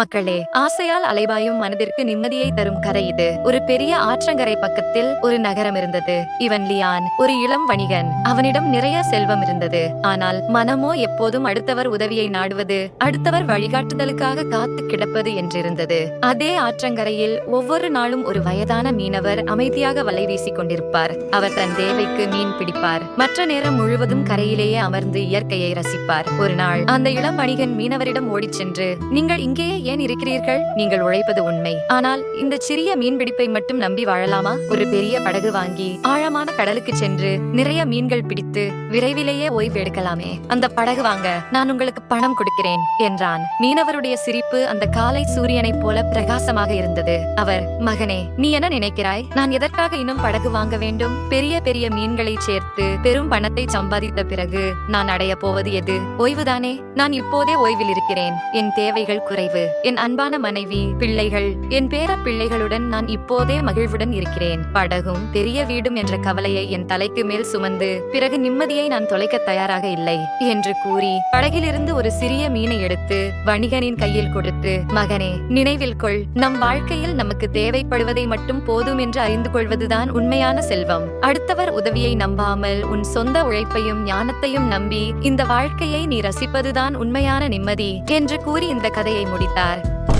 மக்களே ஆசையால் அலைபாயும் மனதிற்கு நிம்மதியை தரும் கரை இது. ஒரு பெரிய ஆற்றங்கரை பக்கத்தில் ஒரு நகரம் இருந்தது. இவன் லியான் ஒரு இளம் வணிகன். அவனிடம் நிறைய செல்வம் இருந்தது. ஆனால் மனமோ எப்போதும் அடுத்தவர் உதவியை நாடுவது அடுத்தவர் வழிகாட்டுதலுக்காக காத்து கிடப்பது என்றிருந்தது. அதே ஆற்றங்கரையில் ஒவ்வொரு நாளும் ஒரு வயதான மீனவர் அமைதியாக வலை வீசிக் கொண்டிருப்பார். அவர் தன் தேவைக்கு மீன் பிடிப்பார். மற்ற நேரம் முழுவதும் கரையிலேயே அமர்ந்து இயற்கையை ரசிப்பார். ஒரு நாள் அந்த இளம் வணிகன் மீனவரிடம் ஓடிச் சென்று நீங்கள் இங்கேயே ஏன் இருக்கிறீர்கள்? நீங்கள் உழைப்பது உண்மை. ஆனால் இந்த சிறிய மீன்பிடிப்பை மட்டும் நம்பி வாழலாமா? ஒரு பெரிய படகு வாங்கி ஆழமான கடலுக்கு சென்று நிறைய மீன்கள் பிடித்து விரைவிலேயே ஓய்வு எடுக்கலாமே. அந்த படகு வாங்க நான் உங்களுக்கு பணம் கொடுக்கிறேன் என்றான். மீனவருடைய சிரிப்பு அந்த காலை சூரியனைப் போல பிரகாசமாக இருந்தது. அவர் மகனே நீ என்ன நினைக்கிறாய்? நான் எதற்காக இன்னும் படகு வாங்க வேண்டும்? பெரிய பெரிய மீன்களை சேர்த்து பெரும் பணத்தை சம்பாதித்த பிறகு நான் அடைய போவது எது? ஓய்வுதானே? நான் இப்போதே ஓய்வில் இருக்கிறேன். என் தேவைகள் குறைவு. என் அன்பான மனைவி பிள்ளைகள் என் பேர பிள்ளைகளுடன் நான் இப்போதே மகிழ்வுடன் இருக்கிறேன். படகும் பெரிய வீடும் என்ற கவலையை என் தலைக்கு மேல் சுமந்து பிறகு நிம்மதியை நான் தொலைக்க தயாராக இல்லை என்று கூறி படகிலிருந்து ஒரு சிறிய மீனை எடுத்து வணிகனின் கையில் கொடுத்து மகனே நினைவில் கொள். நம் வாழ்க்கையில் நமக்கு தேவைப்படுவதை மட்டும் போதும் என்று அறிந்து கொள்வதுதான் உண்மையான செல்வம். அடுத்தவர் உதவியை நம்பாமல் உன் சொந்த உழைப்பையும் ஞானத்தையும் நம்பி இந்த வாழ்க்கையை நீ ரசிப்பதுதான் உண்மையான நிம்மதி என்று கூறி இந்த கதையை முடித்தார். estar.